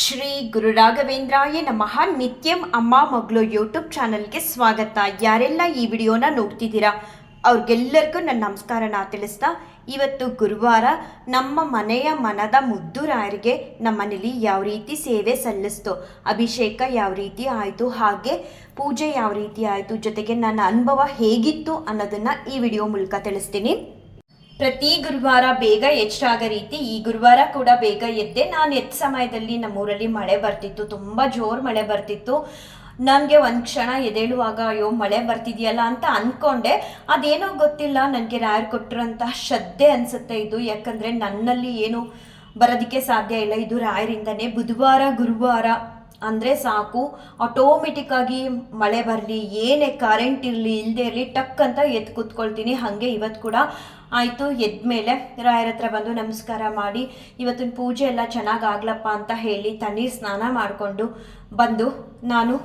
ಶ್ರೀ ಗುರು ರಾಘವೇಂದ್ರಾಯ ನಮಃ. ನಿತ್ಯಂ ಅಮ್ಮ ಮಗಳು ಯೂಟ್ಯೂಬ್ ಚಾನಲ್ಗೆ ಸ್ವಾಗತ. ಯಾರೆಲ್ಲ ಈ ವಿಡಿಯೋನ ನೋಡ್ತಿದ್ದೀರಾ, ಅವ್ರಿಗೆಲ್ಲರಿಗೂ ನನ್ನ ನಮಸ್ಕಾರನ ತಿಳಿಸ್ತಾ, ಇವತ್ತು ಗುರುವಾರ ನಮ್ಮ ಮನೆಯ ಮನದ ಮುದ್ದು ರಾಯರಿಗೆ ನಮ್ಮನೇಲಿ ಯಾವ ರೀತಿ ಸೇವೆ ಸಲ್ಲಿಸ್ತು, ಅಭಿಷೇಕ ಯಾವ ರೀತಿ ಆಯಿತು, ಹಾಗೆ ಪೂಜೆ ಯಾವ ರೀತಿ ಆಯಿತು, ಜೊತೆಗೆ ನನ್ನ ಅನುಭವ ಹೇಗಿತ್ತು ಅನ್ನೋದನ್ನು ಈ ವಿಡಿಯೋ ಮೂಲಕ ತಿಳಿಸ್ತೀನಿ. ಪ್ರತಿ ಗುರುವಾರ ಬೇಗ ಹೆಚ್ಚಾಗ ರೀತಿ ಈ ಗುರುವಾರ ಕೂಡ ಬೇಗ ಎದ್ದೆ. ನಾನು ಎದ್ದ ಸಮಯದಲ್ಲಿ ನಮ್ಮೂರಲ್ಲಿ ಮಳೆ ಬರ್ತಿತ್ತು. ತುಂಬ ಜೋರು ಮಳೆ ಬರ್ತಿತ್ತು. ನನಗೆ ಒಂದು ಕ್ಷಣ ಎದೇಳುವಾಗ ಅಯ್ಯೋ, ಮಳೆ ಬರ್ತಿದೆಯಲ್ಲ ಅಂತ ಅಂದ್ಕೊಂಡೆ ಅದೇನೋ ಗೊತ್ತಿಲ್ಲ. ನನಗೆ ರಾಯರ್ ಕೊಟ್ಟಿರೋಂಥ ಶ್ರದ್ಧೆ ಅನಿಸುತ್ತೆ ಇದು. ಯಾಕಂದರೆ ನನ್ನಲ್ಲಿ ಏನು ಬರೋದಕ್ಕೆ ಸಾಧ್ಯ ಇಲ್ಲ. ಇದು ರಾಯರಿಂದನೇ ಬುಧವಾರ, ಗುರುವಾರ ಅಂದರೆ ಸಾಕು. ಆಟೋಮೆಟಿಕ್ಕಾಗಿ ಮಳೆ ಬರಲಿ, ಏನೇ ಕರೆಂಟ್ ಇರಲಿ ಇಲ್ಲದೆ ಇರಲಿ, ಟಕ್ ಅಂತ ಎದ್ದು ಕೂತ್ಕೊಳ್ತೀನಿ. ಹಾಗೆ ಇವತ್ತು ಕೂಡ ಆಯಿತು ಎದ್ದ ಮೇಲೆ ರಾಯರ ಹತ್ರ ಬಂದು ನಮಸ್ಕಾರ ಮಾಡಿ, ಇವತ್ತಿನ ಪೂಜೆ ಎಲ್ಲ ಚೆನ್ನಾಗಿ ಆಗ್ಲಪ್ಪ ಅಂತ ಹೇಳಿ ತಣ್ಣೀರು ಸ್ನಾನ ಮಾಡಿಕೊಂಡು ಬಂದು ನಾನು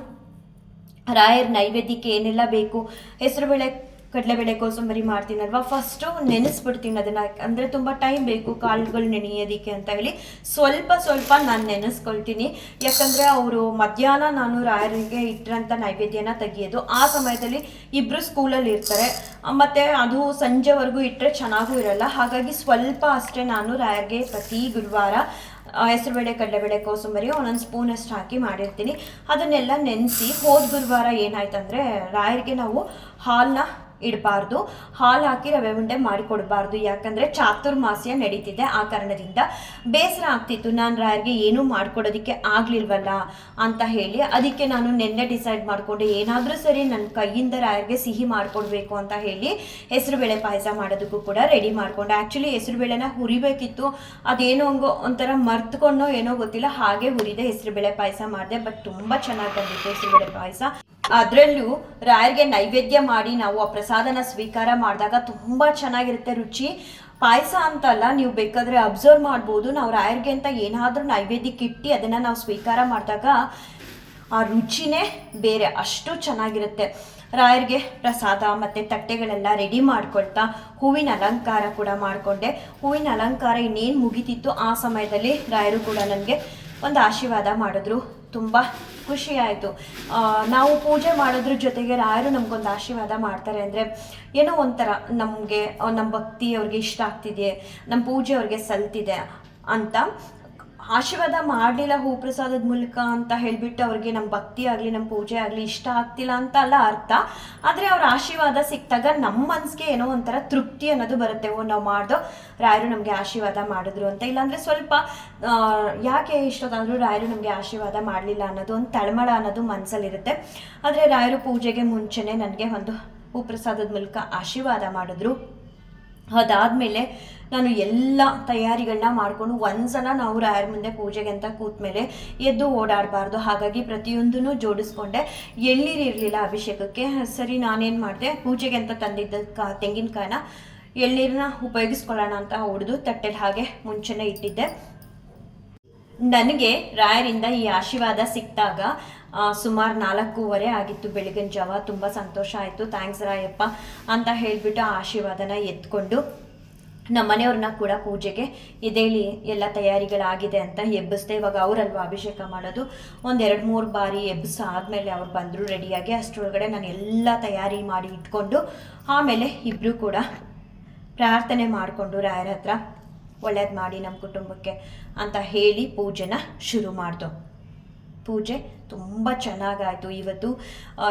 ರಾಯರ್ ನೈವೇದ್ಯಕ್ಕೆ ಏನೆಲ್ಲ ಬೇಕು ಹೆಸರುಬೇಳೆ ಕಡಲೆಬೇಳೆ ಕೋಸಂಬರಿ ಮಾಡ್ತೀನಲ್ವಾ? ಫಸ್ಟು ನೆನೆಸ್ಬಿಡ್ತೀನಿ ಅದನ್ನು. ಅಂದರೆ ತುಂಬ ಟೈಮ್ ಬೇಕು ಕಾಳುಗಳು ನೆನೆಯೋದಕ್ಕೆ ಅಂತ ಹೇಳಿ. ಸ್ವಲ್ಪ ಸ್ವಲ್ಪ ನಾನು ನೆನೆಸ್ಕೊಳ್ತೀನಿ. ಯಾಕಂದರೆ ಅವರು ಮಧ್ಯಾಹ್ನ ನಾನು ರಾಯರಿಗೆ ಇಟ್ಟಿರೋಂಥ ನೈವೇದ್ಯನ ತೆಗಿಯೋದು. ಆ ಸಮಯದಲ್ಲಿ ಇಬ್ಬರು ಸ್ಕೂಲಲ್ಲಿ ಇರ್ತಾರೆ. ಮತ್ತು ಅದು ಸಂಜೆವರೆಗೂ ಇಟ್ಟರೆ ಚೆನ್ನಾಗೂ ಇರಲ್ಲ. ಹಾಗಾಗಿ ಸ್ವಲ್ಪ ಅಷ್ಟೇ ನಾನು ರಾಯರಿಗೆ ಪ್ರತಿ ಗುರುವಾರ ಹೆಸರುಬೇಳೆ, ಕಡಲೆಬೇಳೆ, ಕೋಸಂಬರಿ ಒಂದೊಂದು ಸ್ಪೂನಷ್ಟು ಹಾಕಿ ಮಾಡಿರ್ತೀನಿ. ಅದನ್ನೆಲ್ಲ ನೆನೆಸಿ ಹೋದ ಗುರುವಾರ ಏನಾಯ್ತಂದರೆ ರಾಯರಿಗೆ ನಾವು ಹಾಲನ್ನ ಇಡಬಾರ್ದು. ಹಾಲು ಹಾಕಿ ರವೆ ಉಂಡೆ ಮಾಡಿಕೊಡಬಾರ್ದು. ಯಾಕಂದರೆ ಚಾತುರ್ಮಾಸ್ಯ ನಡೀತಿದೆ ಆ ಕಾರಣದಿಂದ. ಬೇಸರ ಆಗ್ತಿತ್ತು. ನಾನು ರಾಯರಿಗೆ ಏನೂ ಮಾಡ್ಕೊಡೋದಿಕ್ಕೆ ಆಗಲಿಲ್ವಲ್ಲ ಅಂತ ಹೇಳಿ ಅದಕ್ಕೆ ನಾನು ನಿನ್ನೆ ಡಿಸೈಡ್ ಮಾಡಿಕೊಂಡು, ಏನಾದರೂ ಸರಿ ನನ್ನ ಕೈಯಿಂದ ರಾಯರಿಗೆ ಸಿಹಿ ಮಾಡಿಕೊಡ್ಬೇಕು ಅಂತ ಹೇಳಿ ಹೆಸರುಬೇಳೆ ಪಾಯಸ ಮಾಡೋದಕ್ಕೂ ಕೂಡ ರೆಡಿ ಮಾಡಿಕೊಂಡೆ. ಆ್ಯಕ್ಚುಲಿ ಹೆಸರುಬೇಳೆನ ಹುರಿಬೇಕಿತ್ತು. ಅದೇನೋ ಹಂಗೋ ಒಂಥರ ಮರ್ತ್ಕೊಂಡೋ ಏನೋ ಗೊತ್ತಿಲ್ಲ, ಹಾಗೆ ಹುರಿದೆ ಹೆಸರುಬೇಳೆ ಪಾಯಸ ಮಾಡಿದೆ. ಬಟ್ ತುಂಬ ಚೆನ್ನಾಗಿ ಬಂದಿತ್ತು ಹೆಸರುಬೇಳೆ ಪಾಯಸ. ಅದರಲ್ಲೂ ರಾಯರಿಗೆ ನೈವೇದ್ಯ ಮಾಡಿ ನಾವು ಆ ಪ್ರಸಾದನ ಸ್ವೀಕಾರ ಮಾಡಿದಾಗ ತುಂಬ ಚೆನ್ನಾಗಿರುತ್ತೆ ರುಚಿ. ಪಾಯಸ ಅಂತಲ್ಲ, ನೀವು ಬೇಕಾದರೆ ಅಬ್ಸರ್ವ್ ಮಾಡ್ಬೋದು. ನಾವು ರಾಯರಿಗೆ ಅಂತ ಏನಾದರೂ ನೈವೇದ್ಯಕ್ಕೆ ಇಟ್ಟು ಅದನ್ನು ನಾವು ಸ್ವೀಕಾರ ಮಾಡಿದಾಗ ಆ ರುಚಿನೇ ಬೇರೆ, ಅಷ್ಟು ಚೆನ್ನಾಗಿರುತ್ತೆ. ರಾಯರಿಗೆ ಪ್ರಸಾದ ಮತ್ತು ತಟ್ಟೆಗಳೆಲ್ಲ ರೆಡಿ ಮಾಡ್ಕೊಳ್ತಾ ಹೂವಿನ ಅಲಂಕಾರ ಕೂಡ ಮಾಡಿಕೊಂಡೆ. ಹೂವಿನ ಅಲಂಕಾರ ಇನ್ನೇನು ಮುಗಿತಿತ್ತು ಆ ಸಮಯದಲ್ಲಿ ರಾಯರು ಕೂಡ ನನಗೆ ಒಂದು ಆಶೀರ್ವಾದ ಮಾಡಿದ್ರು. ತುಂಬ ಖುಷಿ ಆಯಿತು. ನಾವು ಪೂಜೆ ಮಾಡೋದ್ರ ಜೊತೆಗೆ ರಾಯರು ನಮಗೊಂದು ಆಶೀರ್ವಾದ ಮಾಡ್ತಾರೆ ಅಂದರೆ ಏನೋ ಒಂಥರ ನಮಗೆ ನಮ್ಮ ಭಕ್ತಿ ಅವ್ರಿಗೆ ಇಷ್ಟ ಆಗ್ತಿದೆ ನಮ್ಮ ಪೂಜೆ ಅವ್ರಿಗೆ ಸಲ್ತಿದೆ ಅಂತ. ಆಶೀರ್ವಾದ ಮಾಡಲಿಲ್ಲ ಹೂ ಪ್ರಸಾದದ ಮೂಲಕ ಅಂತ ಹೇಳಿಬಿಟ್ಟು ಅವ್ರಿಗೆ ನಮ್ಮ ಭಕ್ತಿ ಆಗಲಿ ನಮ್ಮ ಪೂಜೆ ಆಗಲಿ ಇಷ್ಟ ಆಗ್ತಿಲ್ಲ ಅಂತ ಅಲ್ಲ ಅರ್ಥ. ಆದರೆ ಅವ್ರ ಆಶೀರ್ವಾದ ಸಿಕ್ಕಿದಾಗ ನಮ್ಮ ಮನಸ್ಸಿಗೆ ಏನೋ ಒಂಥರ ತೃಪ್ತಿ ಅನ್ನೋದು ಬರುತ್ತೆ. ಓ, ನಾವು ಮಾಡ್ದೋ, ರಾಯರು ನಮಗೆ ಆಶೀರ್ವಾದ ಮಾಡಿದ್ರು ಅಂತ. ಇಲ್ಲಾಂದರೆ ಸ್ವಲ್ಪ ಯಾಕೆ ಇಷ್ಟೊತ್ತಾದರೂ ರಾಯರು ನಮಗೆ ಆಶೀರ್ವಾದ ಮಾಡಲಿಲ್ಲ ಅನ್ನೋದು ಒಂದು ತಳಮಳ ಅನ್ನೋದು ಮನಸ್ಸಲ್ಲಿರುತ್ತೆ ಆದರೆ ರಾಯರು ಪೂಜೆಗೆ ಮುಂಚೆನೇ ನನಗೆ ಒಂದು ಹೂ ಪ್ರಸಾದದ ಮೂಲಕ ಆಶೀರ್ವಾದ ಮಾಡಿದ್ರು. ಅದಾದಮೇಲೆ ನಾನು ಎಲ್ಲ ತಯಾರಿಗಳನ್ನ ಮಾಡಿಕೊಂಡು ಒಂದ್ಸಲ ನಾವು ರಾಯರ ಮುಂದೆ ಪೂಜೆಗೆ ಅಂತ ಕೂತ್ಮೇಲೆ ಎದ್ದು ಓಡಾಡಬಾರ್ದು. ಹಾಗಾಗಿ ಪ್ರತಿಯೊಂದನ್ನು ಜೋಡಿಸ್ಕೊಂಡೆ. ಎಳ್ನೀರು ಇರಲಿಲ್ಲ ಅಭಿಷೇಕಕ್ಕೆ. ಸರಿ, ನಾನೇನು ಮಾಡಿದೆ? ಪೂಜೆಗೆ ಅಂತ ತಂದಿದ್ದ ಕಾ ತೆಂಗಿನಕಾಯಿನ ಎಳ್ನೀರನ್ನ ಉಪಯೋಗಿಸ್ಕೊಳ್ಳೋಣ ಅಂತ ಹೊಡೆದು ತಟ್ಟೆಲಿ ಹಾಗೆ ಮುಂಚೆನೇ ಇಟ್ಟಿದ್ದೆ. ನನಗೆ ರಾಯರಿಂದ ಈ ಆಶೀರ್ವಾದ ಸಿಕ್ಕಿದಾಗ ಸುಮಾರು ನಾಲ್ಕೂವರೆ ಆಗಿತ್ತು ಬೆಳಗಿನ ಜಾವ. ತುಂಬ ಸಂತೋಷ ಆಯಿತು. ಥ್ಯಾಂಕ್ಸ್ ರಾಯಪ್ಪ ಅಂತ ಹೇಳಿಬಿಟ್ಟು ಆಶೀರ್ವಾದನ ಎತ್ಕೊಂಡು ನಮ್ಮ ಮನೆಯವ್ರನ್ನ ಕೂಡ ಪೂಜೆಗೆ ಇದೇಳಿ ಎಲ್ಲ ತಯಾರಿಗಳಾಗಿದೆ ಅಂತ ಎಬ್ಬಿಸ್ದೆ. ಇವಾಗ ಅವರಲ್ವ ಅಭಿಷೇಕ ಮಾಡೋದು? ಒಂದು ಎರಡು ಮೂರು ಬಾರಿ ಎಬ್ಬಿಸ ಆದಮೇಲೆ ಅವ್ರು ಬಂದರು ರೆಡಿಯಾಗಿ. ಅಷ್ಟರೊಳಗಡೆ ನಾನು ಎಲ್ಲ ತಯಾರಿ ಮಾಡಿ ಇಟ್ಕೊಂಡು ಆಮೇಲೆ ಇಬ್ಬರು ಕೂಡ ಪ್ರಾರ್ಥನೆ ಮಾಡಿಕೊಂಡು ರಾಯರ ಹತ್ರ ಒಳ್ಳೇದು ಮಾಡಿ ನಮ್ಮ ಕುಟುಂಬಕ್ಕೆ ಅಂತ ಹೇಳಿ ಪೂಜೆನ ಶುರು ಮಾಡ್ದು. ಪೂಜೆ ತುಂಬ ಚೆನ್ನಾಗಾಯಿತು ಇವತ್ತು.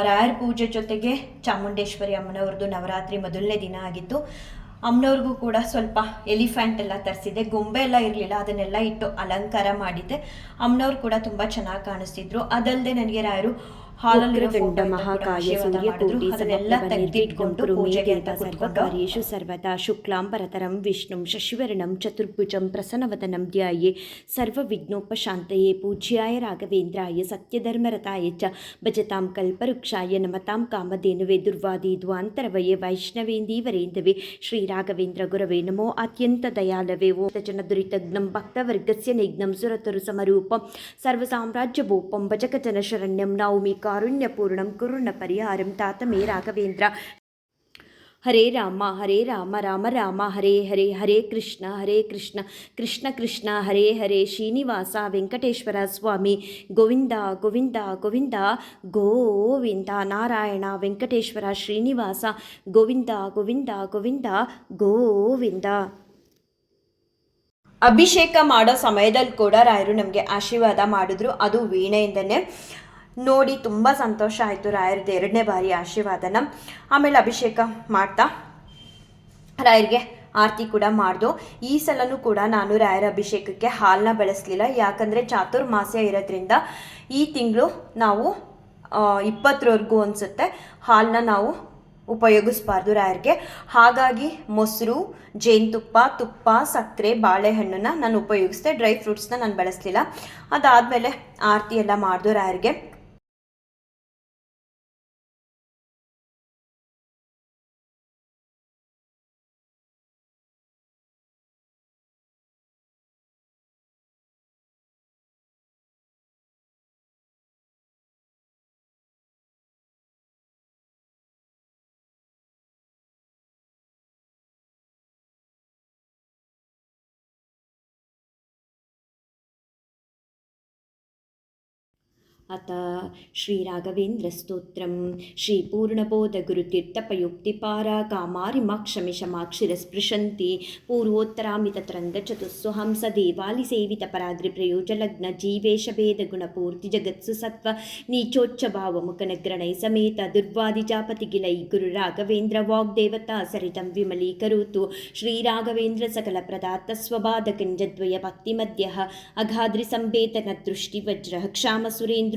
ರಾಯರ ಪೂಜೆ ಜೊತೆಗೆ ಚಾಮುಂಡೇಶ್ವರಿ ಅಮ್ಮನವ್ರದ್ದು ನವರಾತ್ರಿ ಮೊದಲನೇ ದಿನ ಆಗಿತ್ತು. ಅಮ್ಮನವ್ರಿಗೂ ಕೂಡ ಸ್ವಲ್ಪ ಎಲಿಫೆಂಟ್ ಎಲ್ಲ ತರಿಸಿದೆ. ಗೊಂಬೆ ಎಲ್ಲ ಇರಲಿಲ್ಲ, ಅದನ್ನೆಲ್ಲ ಇಟ್ಟು ಅಲಂಕಾರ ಮಾಡಿದ್ದೆ. ಅಮ್ಮನವ್ರು ಕೂಡ ತುಂಬ ಚೆನ್ನಾಗಿ ಕಾಣಿಸ್ತಿದ್ರು. ಅದಲ್ಲದೆ ನನಗೆ ರಾಯರು ಹಾಲಲ್ಲಿರೋ ವಕ್ರತುಂಡ photo ಇಂದ ಕೂಡ ಮಹಾಕಾಯ. ಸೂರ್ಯಕೋಟಿ ಅದನ್ನೆಲ್ಲ ತೆಗೆದಿಟ್ಕೊಂಡು ಪೂಜೆಗೆ ಅಂತ ಕೂತ್ಕೊಂಡು ಸರ್ವಕಾರ್ಯೇಷು ಸರ್ವದಾ ಶುಕ್ಲಾಂಬರತರಂ ವಿಷ್ಣುಂ ಶಶಿವರ್ಣಂ ಚತುರ್ಭುಜಂ ಪ್ರಸನ್ನವದನಂ ಧ್ಯಾಯೇ ಸರ್ವವಿಘ್ನೋಪಶಾಂತಯೇ ಪೂಜ್ಯಾಯ ರಾಘವೇಂದ್ರಾಯ ಸತ್ಯಧರ್ಮರತಾಯ ಚ ಭಜತಾಂ ಕಲ್ಪವೃಕ್ಷಾಯ ನಮತಾಂ ಕಾಮಧೇನುವೆ ದುರ್ವಾದಿ ದ್ವಾಂತರವಯೇ ವೈಷ್ಣವೇಂದೀವರೇಂದವೇ ಶ್ರೀ ರಾಘವೇಂದ್ರ ಗುರವೇ ನಮೋ ಅತ್ಯಂತ ದಯಾಲವೇ ಓಂ ಜನ ದುರಿತಗ್ನಂ ಭಕ್ತವರ್ಗಸ್ಯ ನಿಘ್ನಂ ಸುರತರು ಸಮರೂಪಂ ಭಜಕ ಜನಶರಣ್ಯಂ ಶರಣ್ಯಂ ನೌಮಿ ಕಾರುಣ್ಯಪೂರ್ಣಂ ಕುರುಣ ಪರಿಹಾರಂ ತಾತಮೇ ರಾಘವೇಂದ್ರ. ಹರೇ ರಾಮ ಹರೇ ರಾಮ ರಾಮ ರಾಮ, ಹರೇ ಹರೇ ಹರೇ ಕೃಷ್ಣ ಹರೇ ಕೃಷ್ಣ ಕೃಷ್ಣ ಕೃಷ್ಣ, ಹರೇ ಹರೇ, ಶ್ರೀನಿವಾಸ ವೆಂಕಟೇಶ್ವರ ಸ್ವಾಮಿ, ಗೋವಿಂದ ಗೋವಿಂದ ಗೋವಿಂದ ಗೋವಿಂದ ನಾರಾಯಣ ವೆಂಕಟೇಶ್ವರ ಶ್ರೀನಿವಾಸ, ಗೋವಿಂದ ಗೋವಿಂದ ಗೋವಿಂದ ಗೋವಿಂದ. ಅಭಿಷೇಕ ಮಾಡೋ ಸಮಯದಲ್ಲಿ ಕೂಡ ರಾಯರು ನಮಗೆ ಆಶೀರ್ವಾದ ಮಾಡಿದ್ರು. ಅದು ವೀಣೆಯಿಂದನೇ. ನೋಡಿ ತುಂಬ ಸಂತೋಷ ಆಯಿತು ರಾಯರದ್ದು ಎರಡನೇ ಬಾರಿ ಆಶೀರ್ವಾದನ. ಆಮೇಲೆ ಅಭಿಷೇಕ ಮಾಡ್ತಾ ರಾಯರಿಗೆ ಆರತಿ ಕೂಡ ಮಾಡ್ದು. ಈ ಸಲನೂ ಕೂಡ ನಾನು ರಾಯರ ಅಭಿಷೇಕಕ್ಕೆ ಹಾಲನ್ನ ಬೆಳೆಸಲಿಲ್ಲ. ಯಾಕಂದರೆ ಚಾತುರ್ಮಾಸ್ಯ ಇರೋದ್ರಿಂದ ಈ ತಿಂಗಳು ನಾವು ಇಪ್ಪತ್ತರವರೆಗೂ ಅನಿಸುತ್ತೆ ಹಾಲನ್ನ ನಾವು ಉಪಯೋಗಿಸ್ಬಾರ್ದು ರಾಯರಿಗೆ. ಹಾಗಾಗಿ ಮೊಸರು, ಜೇನುತುಪ್ಪ, ತುಪ್ಪ, ಸಕ್ಕರೆ, ಬಾಳೆಹಣ್ಣನ್ನ ನಾನು ಉಪಯೋಗಿಸಿದೆ. ಡ್ರೈ ಫ್ರೂಟ್ಸ್ನ ನಾನು ಬಳಸಲಿಲ್ಲ. ಅದಾದಮೇಲೆ ಆರತಿ ಎಲ್ಲ ಮಾಡಿದ್ರು ರಾಯರಿಗೆ. अथ श्रीराघवेन्द्रस्तोत्रं श्रीपूर्णबोधगुरुतीर्थपयोक्तिपारा कामारिमाक्षमिषमाक्षिरस्पृशन्ति पूर्वोत्तरामिततरङ्गचतुस्सुहंस देवालिसेवितपराग्रिप्रयोजलग्नजीवेशभेदगुणपूर्तिजगत्सु सत्त्व नीचोच्चभावमुखनग्रणैः समेत दुर्वादिजापतिगिलै गुरुराघवेन्द्र वाग्देवता सरितं विमलीकरोतु श्रीराघवेन्द्र सकलप्रदात्तस्वबाधकञ्जद्वय भक्तिमध्यः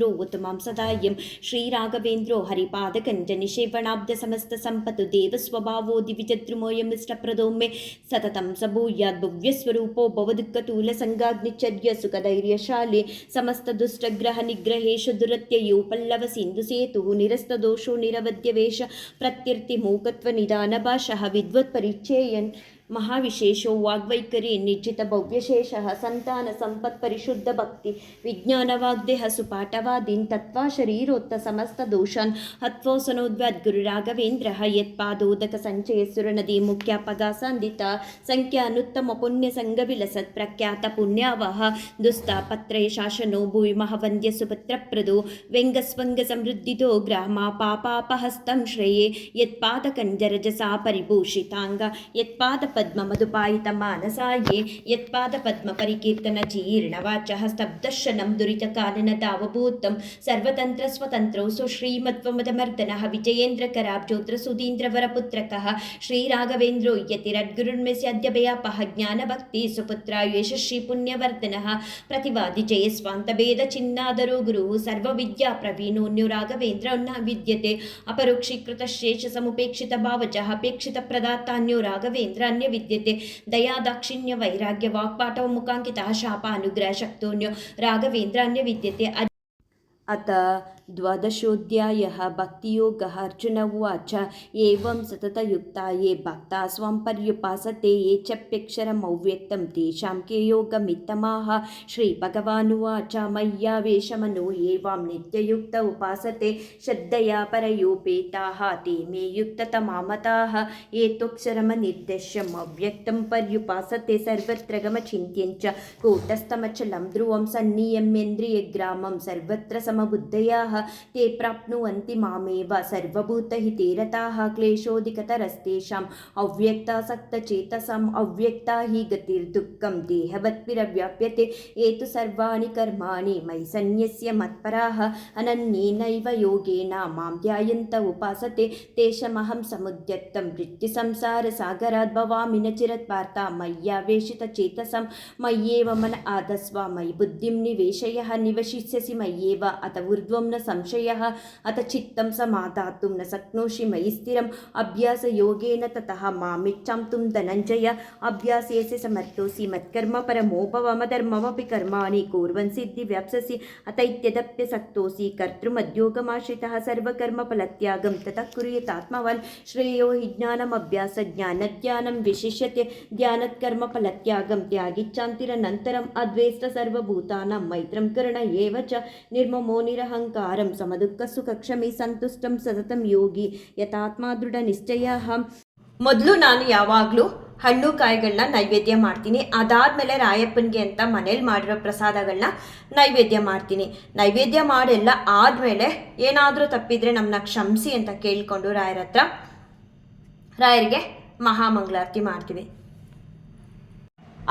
अघाद्रिसम्भेतनदृष्टिवज्रः क्षामसुरेन्द्रो उत्तमां सदायं श्रीराघवेन्द्रो हरिपादकञ्जनिषेवणाब्दसमस्तसम्पतु देवस्वभावो दिविजद्रुमोऽयमिष्टप्रदो मे सततं स भूयाद् भव्यस्वरूपो भवदुःखतूलसङ्गाग्निचर्य सुखधैर्यशाली समस्तदुष्टग्रहनिग्रहेषु दुरत्ययो पल्लवसिन्धुसेतुः निरस्तदोषो निरवध्यवेश प्रत्यर्तिमूकत्वनिदानभाषः विद्वत्परिचयन् ಮಹಾವಿಶೇಷೋ ವಾಗ್ವೈಖರಿ ನಿಜಿತ ಭವ್ಯಶೇಷ, ಸಂತಾನ ಸಂಪತ್ ಪರಿಶುದ್ಧ ಭಕ್ತಿ, ವಿಜ್ಞಾನವಾಗ್ದೇಹ ಸುಪಾಠವಾದೀನ್, ತತ್ವ ಶರೀರೋತ್ತ ಸಮಸ್ತ ದೋಷನ್ ಹತ್ವೋಸನೋದ್ವಾದ್ ಗುರು ರಾಘವೇಂದ್ರ ಯತ್ಪಾದೋದಕ ಸಂಚಯ ಸುರನದಿ ಮುಖ್ಯ ಪಗಾಸಾಂದಿತ ಸಂಖ್ಯಾ ಅನುತ್ತಮ ಪುಣ್ಯ ಸಂಘ ವಿಲಸತ್ ಪ್ರಖ್ಯಾತ ಪುಣ್ಯಾವಹ, ದುಸ್ತ ಪತ್ರಯ ಶಾಸನೋ ಭುವಿ ಮಹಾವಂದ್ಯ ಸುಪತ್ರ ಪ್ರದೋ, ವ್ಯಂಗಸ್ವಂಗ ಸಮೃದ್ಧಿತೋ ಗ್ರಾಮ ಪಾಪಾಪಹಸ್ತಂ ಶ್ರೇಯೇ ಯತ್ಪಾದ ಕಂಜರಜಸಾ ಪರಿಭೂಷಿತಾಂಗ ಯತ್ಪಾದ यत्पादपद्ममधुपायितमानसाये यत्पादपद्मपरिकीर्तनजीर्णवाचः स्तब्धशनं दुरितकाननदावभूतं सर्वतन्त्रस्वतन्त्रौ सुश्रीमत्वमदमर्दनः विजयेन्द्रकराब्जोत्रसुधीन्द्रवरपुत्रकः श्रीराघवेन्द्रो यतिरद्गुरुर्मेस्यद्यभयापः ज्ञानभक्ति सुपुत्रायुष श्रीपुण्यवर्धनः प्रतिवादि जयस्वान्तभेदचिन्नादरो गुरुः सर्वविद्याप्रवीणोऽन्यो राघवेन्द्र न विद्यते। अपरोक्षीकृतशेषसमुपेक्षितभावचः अपेक्षितप्रदातान्यो राघवेन्द्र अन्य ವಿದ್ಯತೆ ದಯಾ ದಾಕ್ಷಿಣ್ಯ ವೈರಾಗ್ಯ ವಾಕ್ಪಾಠವ ಮುಖಾಂಕಿತ ಶಾಪ ಅನುಗ್ರಹ ಶಕ್ತೋನ್ಯೋ ರಾಘವೇಂದ್ರಾನ್ಯ ವಿದ್ಯತೆ अथ द्वादशोऽध्यायः भक्तियोगः अर्जुन उवाच। एवं सततयुक्ता ये भक्ता स्वं पर्युपासते ये चप्यक्षरमव्यक्तं तेषां के योगमित्तमाः। श्रीभगवानुवाच, मय्यावेशमनो ये वां नित्ययुक्त उपासते, श्रद्धया परयोपेताः, ते मे युक्ततमामताः। ये त्वक्षरमनिर्देश्यम् अव्यक्तं पर्युपासते, सर्वत्र गमचिन्त्यञ्च, कूटस्थमचलं, ध्रुवं, सन्नियम्येन्द्रियग्रामं, सर्वत्र समबुद्धयाः ते प्राप्नुवन्ति मामेव सर्वभूतहिते रताः क्लेशोऽधिकतरस्तेषाम् अव्यक्तासक्तचेतसाम् अव्यक्ता हि गतिर्दुःखं देहवत्पिरव्याप्यते ये तु सर्वाणि कर्माणि मयि सन्न्यस्य मत्पराः अनन्येनैव योगेन मां ध्यायन्त उपासते तेषमहं समुद्यत्तं मृत्युसंसारसागरात् भवामि न चिरत्वार्ता मय्यावेशितचेतसं मय्येव मन आदस्व मयि बुद्धिं निवेशयः निवशिष्यसि मय्येव अत ऊर्ध्वं न संशयः अथ चित्तं समादातुं न शक्नोषि मयि स्थिरम् अभ्यासयोगेन ततः मामिच्छां तुं धनञ्जय अभ्यासेऽसि समर्थोऽसि मत्कर्म परमो भव मधर्ममपि कर्माणि कुर्वन् सिद्धिव्याप्स्यसि अत इत्यदप्यसक्तोऽसि कर्तृमद्योगमाश्रितः सर्वकर्मफलत्यागं ततः कुर्यतात्मवान् श्रेयो हि ज्ञानमभ्यासज्ञानध्यानं विशिष्यते ध्यानत्कर्मफलत्यागं त्यागिच्छान्तिरनन्तरम् अद्वेष्ट सर्वभूतानां मैत्रं कर्ण एव च निर्ममो ಮೋ ನಿರಹಂಕಾರಂ ಸುಖ ಕಕ್ಷಮಿ ಸಂತುಷ್ಟಂ ಸತತಂ ಯೋಗಿ ಯಥಾತ್ಮ ದೃಢ ನಿಶ್ಚಯ ಮೊದಲು ನಾನು ಯಾವಾಗಲೂ ಹಣ್ಣು ಕಾಯಿಗಳನ್ನ ನೈವೇದ್ಯ ಮಾಡ್ತೀನಿ. ಅದಾದ್ಮೇಲೆ ರಾಯಪ್ಪನಿಗೆ ಅಂತ ಮನೇಲಿ ಮಾಡಿರೋ ಪ್ರಸಾದಗಳನ್ನ ನೈವೇದ್ಯ ಮಾಡ್ತೀನಿ. ನೈವೇದ್ಯ ಮಾಡೆಲ್ಲ ಆದಮೇಲೆ ಏನಾದರೂ ತಪ್ಪಿದ್ರೆ ನಮ್ಮನ್ನ ಕ್ಷಮಿಸಿ ಅಂತ ಕೇಳಿಕೊಂಡು ರಾಯರ ಹತ್ರ ರಾಯರಿಗೆ ಮಹಾಮಂಗಳಾರತಿ ಮಾಡ್ತೀವಿ.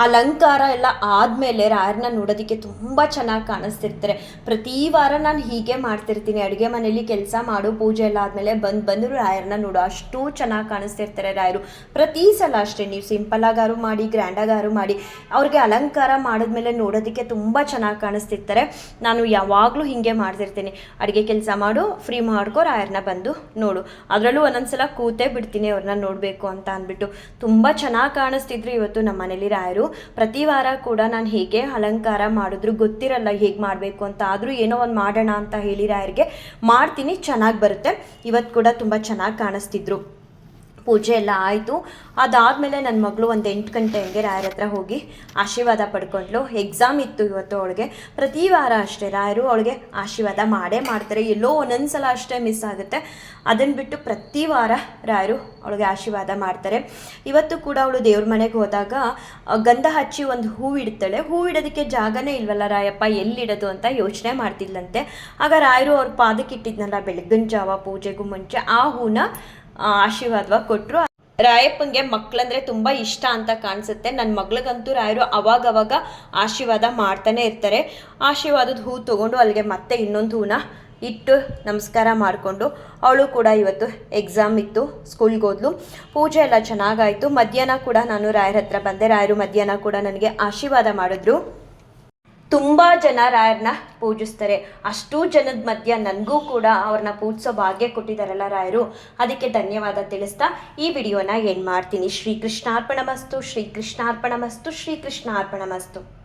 ಅಲಂಕಾರ ಎಲ್ಲ ಆದಮೇಲೆ ರಾಯರನ್ನ ನೋಡೋದಕ್ಕೆ ತುಂಬ ಚೆನ್ನಾಗಿ ಕಾಣಿಸ್ತಿರ್ತಾರೆ. ಪ್ರತಿ ವಾರ ನಾನು ಹೀಗೆ ಮಾಡ್ತಿರ್ತೀನಿ. ಅಡುಗೆ ಮನೇಲಿ ಕೆಲಸ ಮಾಡು ಪೂಜೆ ಎಲ್ಲ ಆದಮೇಲೆ ಬಂದು ಬಂದರು ರಾಯರನ್ನ ನೋಡು ಅಷ್ಟು ಚೆನ್ನಾಗಿ ಕಾಣಿಸ್ತಿರ್ತಾರೆ ರಾಯರು. ಪ್ರತಿ ಸಲ ಅಷ್ಟೇ ನೀವು ಸಿಂಪಲಾಗಾರು ಮಾಡಿ ಗ್ರ್ಯಾಂಡಾಗಾರು ಮಾಡಿ, ಅವ್ರಿಗೆ ಅಲಂಕಾರ ಮಾಡಿದ್ಮೇಲೆ ನೋಡೋದಕ್ಕೆ ತುಂಬ ಚೆನ್ನಾಗಿ ಕಾಣಿಸ್ತಿರ್ತಾರೆ. ನಾನು ಯಾವಾಗಲೂ ಹೀಗೆ ಮಾಡ್ತಿರ್ತೀನಿ. ಅಡುಗೆ ಕೆಲಸ ಮಾಡು, ಫ್ರೀ ಮಾಡ್ಕೋ, ರಾಯರನ್ನ ಬಂದು ನೋಡು. ಅದರಲ್ಲೂ ಒಂದೊಂದ್ಸಲ ಕೂತೇ ಬಿಡ್ತೀನಿ ಅವ್ರನ್ನ ನೋಡಬೇಕು ಅಂತ ಅಂದ್ಬಿಟ್ಟು. ತುಂಬ ಚೆನ್ನಾಗಿ ಕಾಣಿಸ್ತಿದ್ರು ಇವತ್ತು ನಮ್ಮ ಮನೇಲಿ ರಾಯರು. ಪ್ರತಿ ವಾರ ಕೂಡ ನಾನು ಹೇಗೆ ಅಲಂಕಾರ ಮಾಡಿದ್ರು ಗೊತ್ತಿರಲ್ಲ ಹೇಗೆ ಮಾಡಬೇಕು ಅಂತ. ಆದರೂ ಏನೋ ಒಂದು ಮಾಡೋಣ ಅಂತ ಹೇಳಿ ರಾಯರಿಗೆ ಮಾಡ್ತೀನಿ. ಚೆನ್ನಾಗಿ ಬರುತ್ತೆ. ಇವತ್ತು ಕೂಡ ತುಂಬ ಚೆನ್ನಾಗಿ ಕಾಣಿಸ್ತಿದ್ರು. ಪೂಜೆ ಎಲ್ಲ ಆಯಿತು. ಅದಾದಮೇಲೆ ನನ್ನ ಮಗಳು ಒಂದು ಎಂಟು ಗಂಟೆ ಹಂಗೆ ರಾಯರ ಹತ್ರ ಹೋಗಿ ಆಶೀರ್ವಾದ ಪಡ್ಕೊಂಡ್ಲು ಎಕ್ಸಾಮ್ ಇತ್ತು ಇವತ್ತು ಅವಳಿಗೆ. ಪ್ರತಿ ವಾರ ಅಷ್ಟೇ ರಾಯರು ಅವಳಿಗೆ ಆಶೀರ್ವಾದ ಮಾಡೇ ಮಾಡ್ತಾರೆ. ಎಲ್ಲೋ ಒಂದೊಂದು ಸಲ ಅಷ್ಟೇ ಮಿಸ್ ಆಗುತ್ತೆ. ಅದನ್ನು ಬಿಟ್ಟು ಪ್ರತಿ ವಾರ ರಾಯರು ಅವಳಿಗೆ ಆಶೀರ್ವಾದ ಮಾಡ್ತಾರೆ. ಇವತ್ತು ಕೂಡ ಅವಳು ದೇವ್ರ ಮನೆಗೆ ಹೋದಾಗ ಗಂಧ ಹಚ್ಚಿ ಒಂದು ಹೂ ಇಡ್ತಾಳೆ. ಹೂ ಇಡೋದಕ್ಕೆ ಜಾಗನೇ ಇಲ್ವಲ್ಲ ರಾಯಪ್ಪ, ಎಲ್ಲಿಡೋದು ಅಂತ ಯೋಚನೆ ಮಾಡ್ತಿದ್ಲಂತೆ. ಆಗ ರಾಯರು ಅವ್ರ ಪಾದಕ್ಕೆ ಇಟ್ಟಿದ್ನಲ್ಲ ಬೆಳಗಿನ ಜಾವ ಪೂಜೆಗೂ ಮುಂಚೆ ಆ ಹೂನ ಆಶೀರ್ವಾದವಾಗಿ ಕೊಟ್ಟರು ರಾಯಪ್ಪಂಗೆ ಮಕ್ಕಳಂದ್ರೆ ತುಂಬ ಇಷ್ಟ ಅಂತ ಕಾಣಿಸುತ್ತೆ. ನನ್ನ ಮಗಳಿಗಂತೂ ರಾಯರು ಅವಾಗವಾಗ ಆಶೀರ್ವಾದ ಮಾಡ್ತಾನೆ ಇರ್ತಾರೆ. ಆಶೀರ್ವಾದದ ಹೂ ತೊಗೊಂಡು ಅಲ್ಲಿಗೆ ಮತ್ತೆ ಇನ್ನೊಂದು ಹೂನ ಇಟ್ಟು ನಮಸ್ಕಾರ ಮಾಡಿಕೊಂಡು ಅವಳು ಕೂಡ ಇವತ್ತು ಎಕ್ಸಾಮ್ ಇತ್ತು ಸ್ಕೂಲ್ಗೆ ಹೋದ್ಲು. ಪೂಜೆ ಎಲ್ಲ ಚೆನ್ನಾಗಾಯಿತು. ಮಧ್ಯಾಹ್ನ ಕೂಡ ನಾನು ರಾಯರ ಹತ್ರ ಬಂದೆ. ರಾಯರು ಮಧ್ಯಾಹ್ನ ಕೂಡ ನನಗೆ ಆಶೀರ್ವಾದ ಮಾಡಿದ್ರು. ತುಂಬ ಜನ ರಾಯರನ್ನ ಪೂಜಿಸ್ತಾರೆ. ಅಷ್ಟೂ ಜನದ ಮಧ್ಯ ನನಗೂ ಕೂಡ ಅವ್ರನ್ನ ಪೂಜಿಸೋ ಭಾಗ್ಯ ಕೊಟ್ಟಿದ್ದಾರಲ್ಲ ರಾಯರು. ಅದಕ್ಕೆ ಧನ್ಯವಾದ ತಿಳಿಸ್ತಾ ಈ ವಿಡಿಯೋನ ಏನು ಮಾಡ್ತೀನಿ. ಶ್ರೀ ಕೃಷ್ಣಾರ್ಪಣ ಮಸ್ತು ಶ್ರೀ ಕೃಷ್ಣಾರ್ಪಣ ಮಸ್ತು ಶ್ರೀ ಕೃಷ್ಣಾರ್ಪಣ ಮಸ್ತು